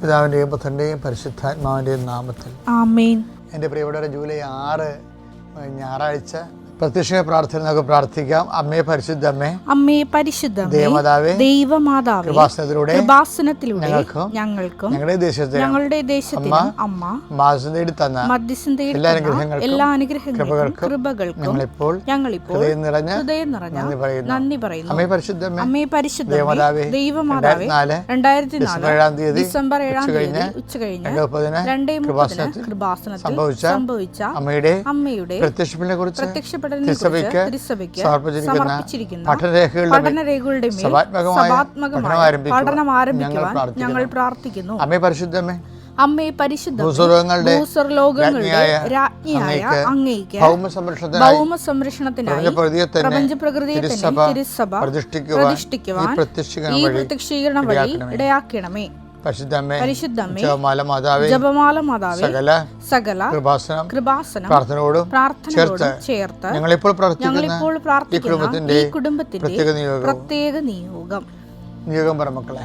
പിതാവിന്റെയും പുത്രന്റെയും പരിശുദ്ധാത്മാവിന്റെയും നാമത്തിൽ. എന്റെ പ്രിയപ്പെട്ടവരെ ജൂലൈ ആറ് ഞായറാഴ്ച പ്രത്യക്ഷ പ്രാർത്ഥന നമുക്ക് പ്രാർത്ഥിക്കാം. അമ്മയെ പരിശുദ്ധ അമ്മേ അമ്മേ പരിശുദ്ധമേ ദേവമാതാവേ ദൈവമാതാവേ കൃപാസനത്തിലൂടെ കൃപാസനത്തിലൂടെ ഞങ്ങൾക്കും ഞങ്ങളുടെ ദേശത്തെ ഞങ്ങളുടെ ദേശത്തിനും അമ്മ മാസം തേടി തന്ന മധ്യസ്ഥം തേടി എല്ലാ അനുഗ്രഹങ്ങൾക്കും എല്ലാ അനുഗ്രഹങ്ങൾക്കും കൃപകൾക്കും ഞങ്ങളിപ്പോൾ ഞങ്ങളിപ്പോൾ ഹൃദയം നിറഞ്ഞ ഹൃദയം നിറഞ്ഞ നന്ദി പറയുന്നു. നന്ദി പറയുന്നു. അമ്മയെ പരിശുദ്ധ അമ്മേ അമ്മേ ദേവമാതാവേ ദൈവമാതാവേ രണ്ടായിരത്തി നാല് ഏഴാം തീയതി ഡിസംബർ ഏഴാം തീയതി കഴിഞ്ഞ് ഉച്ച കഴിഞ്ഞ് രണ്ടേ മുപ്പതിന് കൃപാസനത്തിൽ സംഭവിച്ച സംഭവിച്ച അമ്മയുടെ അമ്മയുടെ പ്രത്യക്ഷപ്പിനെ കുറിച്ച് പ്രത്യക്ഷപ്പെടലിനെ തിരുസഭയ്ക്ക് തിരുസഭയ്ക്ക് സമർപ്പിച്ചിരിക്കുന്ന പഠനരേഖകളുടെ പഠനം ആരംഭിക്കുവാൻ ഞങ്ങൾ പ്രാർത്ഥിക്കുന്നു. പരിശുദ്ധമേ അമ്മേ പരിശുദ്ധ രാജ്ഞിയായ അങ്ങേക്ക് ഭൗമ സംരക്ഷണത്തിനായി പ്രപഞ്ച പ്രകൃതിയെ തന്നെ തിരുസഭ പ്രതിഷ്ഠിക്കുവാൻ ഈ പ്രത്യക്ഷീകരണം വഴി ഇടയാക്കണമേ. പരിശുദ്ധമ്മേ പരിശുദ്ധമ്മേ ജപമാല മാതാവേ ജപമാല മാതാവേ സകല സകല കൃപാസനം കൃപാസനം പ്രാർത്ഥനയോടും ചേർത്ത് ഞങ്ങളിപ്പോൾ പ്രാർത്ഥിക്കുന്ന ഈ കുടുംബത്തിന്റെ പ്രത്യേക നിയോഗവും പ്രത്യേക നിയോഗം. നിയോഗം പറ മക്കളെ.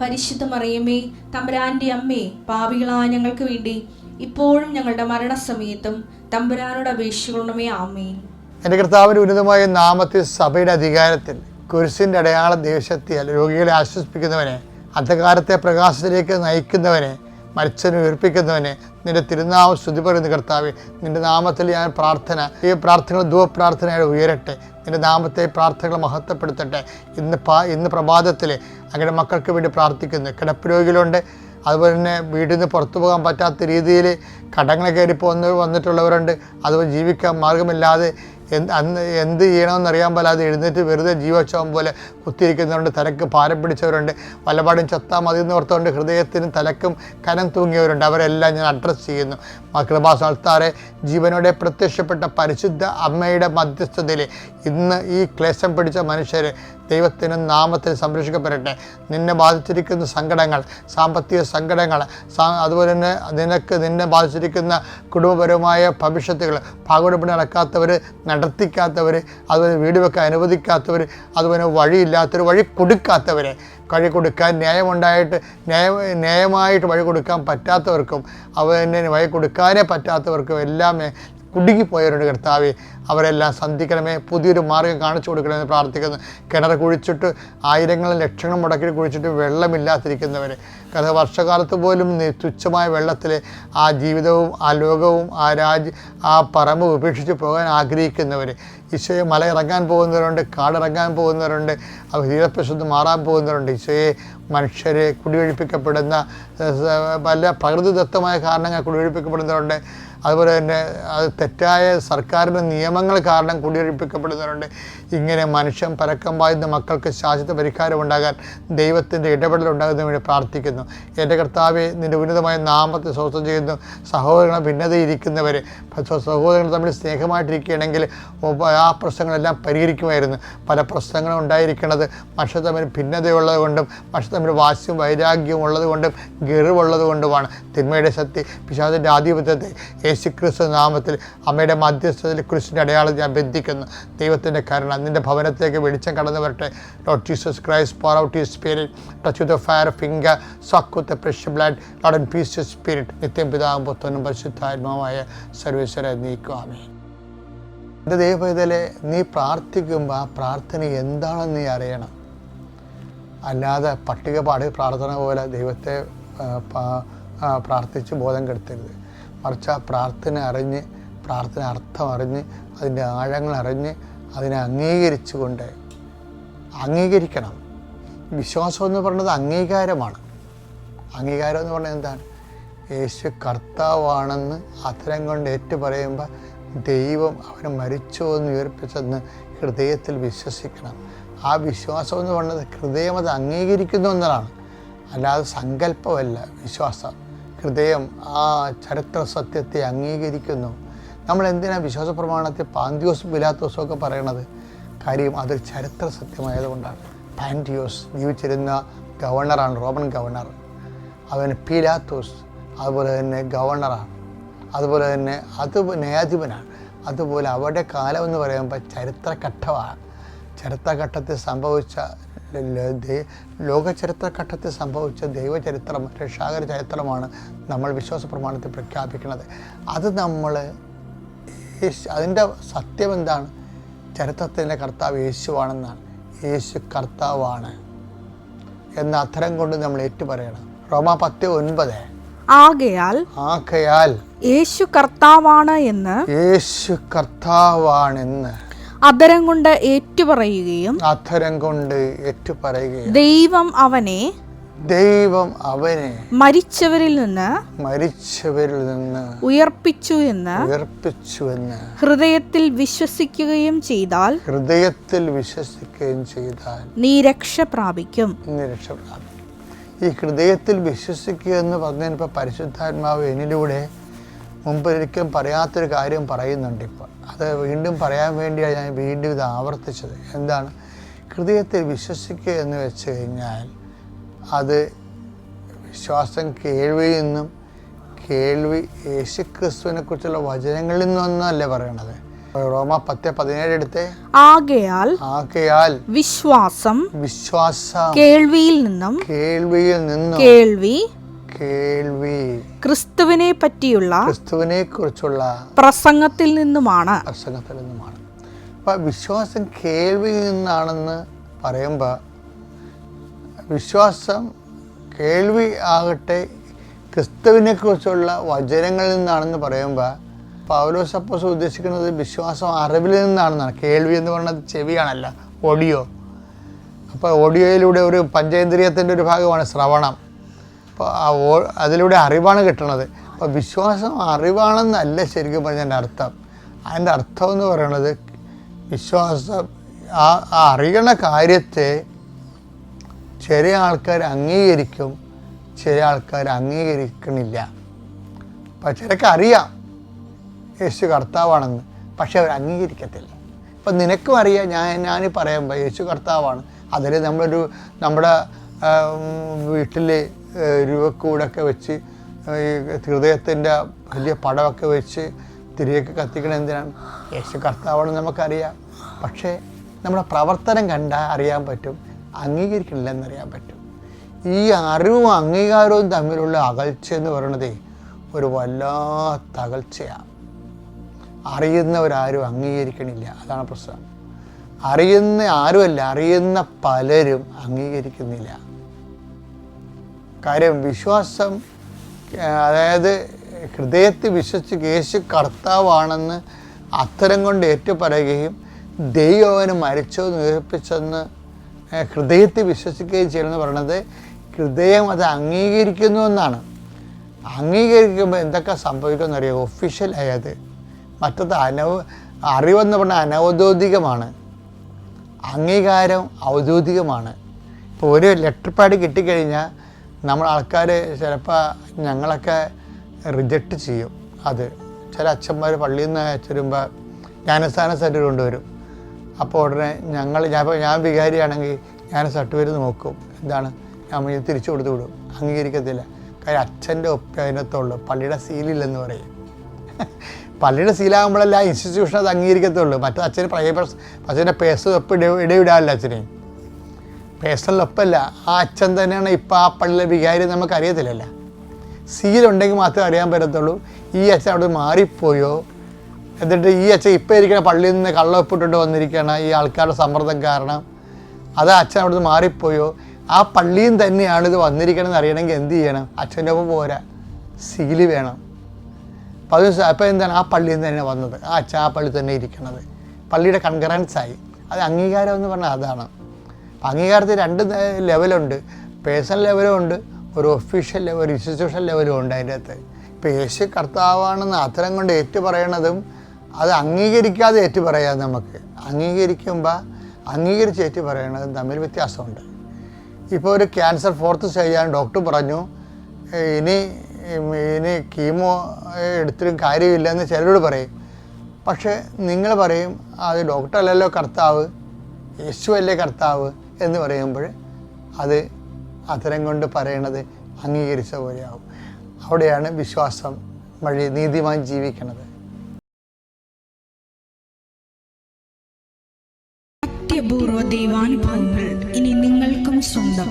പരിശുദ്ധ മറിയമ്മേ തമ്പുരാന്റെ അമ്മേ പാപികളായ ഞങ്ങൾക്ക് വേണ്ടി ഇപ്പോഴും ഞങ്ങളുടെ മരണസമയത്തും തമ്പുരാനോട് അപേക്ഷിക്കണമേ ആമേ എന്റെ കർത്താവിന്റെ ഉന്നതമായ നാമത്തിൽ സഭയുടെ അധികാരത്തിൽ കുരിശിന്റെ അടയാള ദേശത്തിയാൽ രോഗികളെ ആശ്വസിപ്പിക്കുന്നവനെ അന്ധകാരത്തെ പ്രകാശത്തിലേക്ക് നയിക്കുന്നവനെ മരിച്ചനെ ഉയർപ്പിക്കുന്നവനെ നിന്റെ തിരുനാമം സ്തുതി പറയുന്ന കർത്താവ്. നിന്റെ നാമത്തിൽ ഞാൻ പ്രാർത്ഥന ഈ പ്രാർത്ഥനകൾ ധൂവപ്രാർത്ഥനയായി ഉയരട്ടെ. നിന്റെ നാമത്തെ പ്രാർത്ഥനകൾ മഹത്വപ്പെടുത്തട്ടെ. ഇന്ന് പാ ഇന്ന് പ്രഭാതത്തിൽ അങ്ങനെ മക്കൾക്ക് വേണ്ടി പ്രാർത്ഥിക്കുന്നു. കിടപ്പ് രോഗികളുണ്ട് അതുപോലെ തന്നെ വീട്ടിൽ നിന്ന് പുറത്തു പോകാൻ പറ്റാത്ത രീതിയിൽ കടങ്ങൾ കയറി പോന്ന് വന്നിട്ടുള്ളവരുണ്ട്. അതുപോലെ ജീവിക്കാൻ മാർഗമില്ലാതെ എന്ത് അന്ന് എന്ത് ചെയ്യണമെന്നറിയാൻ പാലാതെ എഴുന്നേറ്റ് വെറുതെ ജീവോത്സവം പോലെ കുത്തിയിരിക്കുന്നവരുണ്ട് തലക്ക് ഭാരം പിടിച്ചവരുണ്ട് പലപാടും ചത്താൽ മതി എന്ന് ഓർത്തുകൊണ്ട് ഹൃദയത്തിനും തലക്കും കനം തൂങ്ങിയവരുണ്ട്. അവരെല്ലാം ഞാൻ അഡ്രസ്സ് ചെയ്യുന്നു. മക്കളബാസ് അൾത്താറെ ജീവനോടെ പ്രത്യക്ഷപ്പെട്ട പരിശുദ്ധ അമ്മയുടെ മധ്യസ്ഥതയിൽ ഇന്ന് ഈ ക്ലേശം പിടിച്ച മനുഷ്യർ ദൈവത്തിനും നാമത്തിൽ സംരക്ഷിക്കപ്പെടട്ടെ. നിന്നെ ബാധിച്ചിരിക്കുന്ന സങ്കടങ്ങൾ സാമ്പത്തിക സങ്കടങ്ങൾ അതുപോലെ തന്നെ നിനക്ക് നിന്നെ ബാധിച്ചിരിക്കുന്ന കുടുംബപരമായ ഭവിഷ്യത്തുകൾ ഭാഗവടപ്പണി നടക്കാത്തവർ നടത്തിക്കാത്തവർ അതുപോലെ വീട് വെക്കാൻ അനുവദിക്കാത്തവർ അതുപോലെ വഴിയില്ലാത്തവർ വഴി കൊടുക്കാത്തവരെ. വഴി കൊടുക്കാൻ ന്യായമുണ്ടായിട്ട് ന്യായ ന്യായമായിട്ട് വഴി കൊടുക്കാൻ പറ്റാത്തവർക്കും അവനെ വഴി കൊടുക്കാനേ പറ്റാത്തവർക്കും എല്ലാം കുടുങ്ങിപ്പോയവരുണ്ട് കർത്താവെ. അവരെല്ലാം സന്ധിക്കണമേ പുതിയൊരു മാർഗം കാണിച്ചു കൊടുക്കണമെന്ന് പ്രാർത്ഥിക്കുന്നു. കിണർ കുഴിച്ചിട്ട് ആയിരങ്ങളും ലക്ഷങ്ങളും മുടക്കി കുഴിച്ചിട്ട് വെള്ളമില്ലാതിരിക്കുന്നവർ കഥ വർഷകാലത്ത് പോലും തുച്ഛമായ വെള്ളത്തിൽ ആ ജീവിതവും ആ ലോകവും ആ രാജ് ആ പറമ്പ് ഉപേക്ഷിച്ച് പോകാൻ ആഗ്രഹിക്കുന്നവർ ഈശോയെ മല ഇറങ്ങാൻ പോകുന്നവരുണ്ട് കാടിറങ്ങാൻ പോകുന്നവരുണ്ട് അവർ തീരപ്രശുദ്ധ മാറാൻ പോകുന്നവരുണ്ട്. ഈശോയെ മനുഷ്യരെ കുടിയൊഴിപ്പിക്കപ്പെടുന്ന പല പ്രകൃതിദത്തമായ കാരണങ്ങൾ കുടിയൊഴിപ്പിക്കപ്പെടുന്നവരുണ്ട്. അതുപോലെ തന്നെ അത് തെറ്റായ സർക്കാരിന്റെ നിയമങ്ങൾ കാരണം കുടിയൊഴിപ്പിക്കപ്പെടുന്നവരുണ്ട്. ഇങ്ങനെ മനുഷ്യൻ പരക്കം പായുന്ന മക്കൾക്ക് ശാശ്വത പരിഹാരം ഉണ്ടാകാൻ ദൈവത്തിന്റെ ഇടപെടൽ ഉണ്ടാകുന്നതിന് വേണ്ടി പ്രാർത്ഥിക്കുന്നു. എന്റെ കർത്താവെ നിന്റെ ഉന്നതമായ നാമത്തെ സ്വസ്ഥം ചെയ്യുന്നു സഹോദരങ്ങളെ ഭിന്നതയിരിക്കുന്നവർ സഹോദരങ്ങൾ തമ്മിൽ സ്നേഹമായിട്ടിരിക്കുകയാണെങ്കിൽ ആ പ്രശ്നങ്ങളെല്ലാം പരിഹരിക്കുമായിരുന്നു. പല പ്രശ്നങ്ങളും ഉണ്ടായിരിക്കുന്നത് മനുഷ്യ തമ്മിൽ ഭിന്നതയുള്ളത് കൊണ്ടും മനുഷ്യ തമ്മിൽ വാശിയും വൈരാഗ്യവും ഉള്ളത് കൊണ്ടും ഗെറിവുള്ളത് കൊണ്ടുമാണ്. തിന്മയുടെ ശക്തി പിശാദിന്റെ ആധിപത്യത്തെ യേശുക്രിസ്തു നാമത്തിൽ അമ്മയുടെ മധ്യസ്ഥതയിൽ ക്രിസ്തുവിന്റെ അടയാളം ഞാൻ ബന്ധിക്കുന്നു. ദൈവത്തിന്റെ കരുണ നിന്റെ ഭവനത്തിലേക്ക് വെളിച്ചം കടന്നു വരട്ടെ Lord Jesus Christ pour out you spirit touch with fire finger suck with pressure blood lord peace spirit നിത്യം പിതാവും പുത്രനും പരിശുദ്ധാത്മാവായ സർവേശ്വര നീക്കുവാമേ എന്റെ ദൈവത്തിലെ നീ പ്രാർത്ഥിക്കുമ്പോൾ ആ പ്രാർത്ഥന എന്താണെന്ന് നീ അറിയണം. അല്ലാതെ പട്ടികപാട് പ്രാർത്ഥന പോലെ ദൈവത്തെ പ്രാർത്ഥിച്ച് ബോധം കെടുത്തരുത്. മറിച്ച് ആ പ്രാർത്ഥന അറിഞ്ഞ് പ്രാർത്ഥന അർത്ഥം അറിഞ്ഞ് അതിന്റെ ആഴങ്ങൾ അറിഞ്ഞ് അതിനെ അംഗീകരിച്ചുകൊണ്ട് അംഗീകരിക്കണം. വിശ്വാസം എന്ന് പറയുന്നത് അംഗീകാരമാണ്. അംഗീകാരം എന്ന് പറഞ്ഞാൽ എന്താണ്? യേശു കർത്താവാണെന്ന് അത്തരം കൊണ്ട് ഏറ്റു പറയുമ്പോൾ ദൈവം അവനെ മരിച്ചോ എന്ന് ഉയർപ്പിച്ചെന്ന് ഹൃദയത്തിൽ വിശ്വസിക്കണം. ആ വിശ്വാസം എന്ന് പറയുന്നത് ഹൃദയം അത് അംഗീകരിക്കുന്നു എന്നതാണ്. അല്ലാതെ സങ്കല്പമല്ല വിശ്വാസം. ഹൃദയം ആ ചരിത്ര സത്യത്തെ അംഗീകരിക്കുന്നു. നമ്മൾ എന്തിനാണ് വിശ്വാസ പ്രമാണത്തെ പാന്തിയോസും പിലാത്തോസും ഒക്കെ പറയണത്? കാര്യം അതൊരു ചരിത്ര സത്യമായതുകൊണ്ടാണ് പാന്റിയോസ് ജീവിച്ചിരുന്ന ഗവർണറാണ് റോമൻ ഗവർണർ. അവൻ പീലാത്തോസ് അതുപോലെ തന്നെ ഗവർണറാണ് അതുപോലെ തന്നെ അത് ന്യായാധിപനാണ്. അതുപോലെ അവരുടെ കാലം എന്ന് പറയുമ്പോൾ ചരിത്രഘട്ടമാണ്. ചരിത്രഘട്ടത്തിൽ സംഭവിച്ച ലോക ചരിത്രഘട്ടത്തിൽ സംഭവിച്ച ദൈവചരിത്രം രക്ഷാകര ചരിത്രമാണ് നമ്മൾ വിശ്വാസ പ്രമാണത്തിൽ പ്രഖ്യാപിക്കുന്നത്. അത് നമ്മൾ അതിന്റെ സത്യം എന്താണ്? ചരിത്രത്തിന്റെ കർത്താവ് യേശുവാണെന്നാണ്. യേശു കർത്താവാണ്. എന്ന അത്തരം കൊണ്ട് നമ്മൾ ഏറ്റുപറയണം. റോമ പത്ത് ഒൻപത്. ആകയാൽ ആകയാൽ യേശു കർത്താവാണ് എന്ന് യേശു കർത്താവാണെന്ന് അധരം കൊണ്ട് ഏറ്റുപറയുകയും അധരം കൊണ്ട് ഏറ്റുപറയുകയും ദൈവം അവനെ ദൈവം അവനെ മരിച്ചവരിൽ നിന്ന് മരിച്ചവരിൽ നിന്ന് ഉയർപ്പിച്ചു എന്ന് ഉയർപ്പിച്ചു എന്ന് ഹൃദയത്തിൽ വിശ്വസിക്കുകയും ചെയ്താൽ ഹൃദയത്തിൽ വിശ്വസിക്കുകയും ചെയ്താൽ നീ രക്ഷ പ്രാപിക്കും. നീ രക്ഷ രക്ഷപ്പെടാം ഈ ഹൃദയത്തിൽ വിശ്വസിക്കുക എന്ന് പറഞ്ഞതിനിപ്പോൾ പരിശുദ്ധാത്മാവ് എന്നിലൂടെ മുമ്പ് ഒരിക്കലും പറയാത്തൊരു കാര്യം പറയുന്നുണ്ട് ഇപ്പോൾ അത് വീണ്ടും പറയാൻ വേണ്ടിയാണ് ഞാൻ വീണ്ടും ഇത് ആവർത്തിച്ചത്. എന്താണ്? ഹൃദയത്തിൽ വിശ്വസിക്കുക എന്ന് വെച്ച് കഴിഞ്ഞാൽ അത് വിശ്വാസം കേൾവിയിൽ നിന്നും കേൾവി യേശുക്രിസ്തുവിനെ കുറിച്ചുള്ള വചനങ്ങളിൽ നിന്നൊന്നല്ലേ പറയണത്. റോമ പത്ത് പതിനേഴ് എടുത്തേ. ആകയാൽ ആകയാൽ വിശ്വാസം വിശ്വാസം കേൾവിയിൽ നിന്നും കേൾവിയിൽ നിന്നും കേൾവി കേൾവി ക്രിസ്തുവിനെ പറ്റിയുള്ള ക്രിസ്തുവിനെ കുറിച്ചുള്ള പ്രസംഗത്തിൽ നിന്നുമാണ്. പ്രസംഗത്തിൽ നിന്നുമാണ്. അപ്പൊ വിശ്വാസം കേൾവിയിൽ നിന്നാണെന്ന് പറയുമ്പോൾ വിശ്വാസം കേൾവി ആകട്ടെ ക്രിസ്തുവിനെ കുറിച്ചുള്ള വചനങ്ങളിൽ നിന്നാണെന്ന് പറയുമ്പോൾ പൗലോസ് അപ്പോസ് ഉദ്ദേശിക്കുന്നത് വിശ്വാസം അറിവിൽ നിന്നാണെന്നാണ്. കേൾവി എന്ന് പറയുന്നത് ചെവിയാണല്ല ഓഡിയോ. അപ്പോൾ ഓഡിയോയിലൂടെ ഒരു പഞ്ചേന്ദ്രിയത്തിന്റെ ഒരു ഭാഗമാണ് ശ്രവണം. അപ്പോൾ അതിലൂടെ അറിവാണ് കിട്ടുന്നത്. അപ്പോൾ വിശ്വാസം അറിവാണെന്നല്ല ശരിക്കും പറഞ്ഞതിന്റെ അർത്ഥം. അതിന്റെ അർത്ഥം എന്ന് പറയുന്നത് വിശ്വാസം ആ അറിയണ കാര്യത്തെ ചില ആൾക്കാർ അംഗീകരിക്കും ചില ആൾക്കാർ അംഗീകരിക്കണില്ല. അപ്പം ചിലക്ക് അറിയാം യേശു കർത്താവാണെന്ന്. പക്ഷെ അവർ അംഗീകരിക്കത്തില്ല. ഇപ്പം നിനക്കും അറിയാം ഞാൻ ഞാൻ പറയുമ്പോൾ യേശു കർത്താവാണ്. അതിൽ നമ്മളൊരു നമ്മുടെ വീട്ടിൽ രൂപക്കൂടൊക്കെ വെച്ച് ഈ ഹൃദയത്തിന്റെ വലിയ പടമൊക്കെ വെച്ച് തിരിയൊക്കെ കത്തിക്കണം എന്തിനാണ്? യേശു കർത്താവാണ് നമുക്കറിയാം. പക്ഷേ നമ്മുടെ പ്രവർത്തനം കണ്ടാൽ അറിയാൻ പറ്റും അംഗീകരിക്കണില്ല എന്നറിയാൻ പറ്റും. ഈ അറിവും അംഗീകാരവും തമ്മിലുള്ള അകൽച്ച എന്ന് പറയുന്നത് ഒരു വല്ലാത്ത അകൽച്ചയാണ്. അറിയുന്നവരാരും അംഗീകരിക്കണില്ല. അതാണ് പ്രശ്നം. അറിയുന്ന ആരുമല്ല അറിയുന്ന പലരും അംഗീകരിക്കുന്നില്ല. കാര്യം വിശ്വാസം അതായത് ഹൃദയത്തിൽ വിശ്വസിച്ച് യേശു കർത്താവാണെന്ന് അത്തരം കൊണ്ട് ഏറ്റുപറയുകയും ദൈവം അവന് മരിച്ചോ നിരപ്പിച്ചെന്ന് ഹൃദയത്തിൽ വിശ്വസിക്കുകയും ചെയ്യണമെന്ന് പറയുന്നത് ഹൃദയം അത് അംഗീകരിക്കുന്നു എന്നാണ്. അംഗീകരിക്കുമ്പോൾ എന്തൊക്കെ സംഭവിക്കുമെന്നറിയാം ഒഫീഷ്യൽ ആയത് മറ്റത് അനവ അറിവെന്ന് പറഞ്ഞാൽ അനൗദ്യോഗികമാണ്. അംഗീകാരം ഔദ്യോഗികമാണ്. ഇപ്പോൾ ഒരു ലെറ്റർ പാഡ് കിട്ടിക്കഴിഞ്ഞാൽ നമ്മൾ ആൾക്കാർ ചിലപ്പോൾ ഞങ്ങളൊക്കെ റിജക്റ്റ് ചെയ്യും. അത് ചില അച്ഛന്മാർ പള്ളിയിൽ നിന്ന് അയച്ചിരുമ്പോൾ ജ്ഞാനസ്ഥാന സെന്റർ കൊണ്ടുവരും. അപ്പോൾ ഉടനെ ഞങ്ങൾ ഞാൻ ഞാൻ വികാരിയാണെങ്കിൽ ഞാൻ സർട്ടിഫിക്കറ്റ് നോക്കും. എന്താണ്? ഇത് തിരിച്ചു കൊടുത്തു വിടും. അംഗീകരിക്കത്തില്ല. കാര്യം അച്ഛന്റെ ഒപ്പേ അതിനകത്തുള്ളൂ. പള്ളിയുടെ സീലില്ലെന്ന് പറയും. പള്ളിയുടെ സീലാകുമ്പോഴല്ല ഇൻസ്റ്റിറ്റ്യൂഷൻ അത് അംഗീകരിക്കത്തുള്ളൂ. മറ്റേ അച്ഛന് പ്രൈവറ്റ് അച്ഛന്റെ പേഴ്സ് ഒപ്പ് ഇട ഇടവിടാറില്ല അച്ഛനെ. പേഴ്സണൽ ഒപ്പല്ല. ആ അച്ഛൻ തന്നെയാണ് ഇപ്പോൾ ആ പള്ളിയിലെ വികാരി നമുക്ക് അറിയത്തില്ലല്ല. സീലുണ്ടെങ്കിൽ മാത്രമേ അറിയാൻ പറ്റത്തുള്ളൂ. ഈ അച്ഛൻ അവിടെ മാറിപ്പോയോ? എന്നിട്ട് ഈ അച്ഛൻ ഇപ്പോൾ ഇരിക്കുന്ന പള്ളിയിൽ നിന്ന് കള്ളൊപ്പിട്ടിട്ട് വന്നിരിക്കുകയാണ് ഈ ആൾക്കാരുടെ സമ്മർദ്ദം കാരണം. അത് അച്ഛൻ അവിടുന്ന് മാറിപ്പോയോ? ആ പള്ളിയും തന്നെയാണ് ഇത് വന്നിരിക്കണമെന്ന് അറിയണമെങ്കിൽ എന്ത് ചെയ്യണം? അച്ഛന്റെ ഒപ്പം പോരാ. സീൽ വേണം. അപ്പോൾ അത് അപ്പോൾ എന്താണ് ആ പള്ളിയിൽ നിന്ന് തന്നെ വന്നത്? ആ അച്ഛ ആ പള്ളി തന്നെ ഇരിക്കണത്. പള്ളിയുടെ ആയി. അത് അംഗീകാരം എന്ന് പറഞ്ഞാൽ അതാണ്. അംഗീകാരത്തിൽ രണ്ട് ലെവലുണ്ട് പേഴ്സണൽ ലെവലും ഉണ്ട്. ഒരു ഒഫീഷ്യൽ ലെവൽ ഒരു ഇൻസ്റ്റിറ്റ്യൂഷൻ ലെവലും ഉണ്ട് അതിന്റെ അകത്ത്. ഇപ്പോൾ യേശു കർത്താവാണെന്ന് അത്തരം കൊണ്ട് ഏറ്റു പറയണതും അത് അംഗീകരിക്കാതെ ഏറ്റു പറയാം നമുക്ക്. അംഗീകരിക്കുമ്പോൾ അംഗീകരിച്ച് ഏറ്റു പറയണതും തമ്മിൽ വ്യത്യാസമുണ്ട്. ഇപ്പോൾ ഒരു ക്യാൻസർ ഫോർത്ത് സ്റ്റേജാണ് ഡോക്ടർ പറഞ്ഞു. ഇനി ഇനി കീമോ എടുത്തിട്ടും കാര്യമില്ല എന്ന് ചിലരോട് പറയും. പക്ഷേ നിങ്ങൾ പറയും അത് ഡോക്ടർ അല്ലല്ലോ കർത്താവ് യേശു അല്ലേ കർത്താവ് എന്ന് പറയുമ്പോൾ അത് അത്തരം കൊണ്ട് പറയണത് അംഗീകരിച്ച പോലെയാവും. അവിടെയാണ് വിശ്വാസം വഴി നീതിമാൻ ജീവിക്കണത്. അത്യപൂർവ ദൈവാനുഭവങ്ങൾ ഇനി നിങ്ങൾക്കും സ്വന്തം.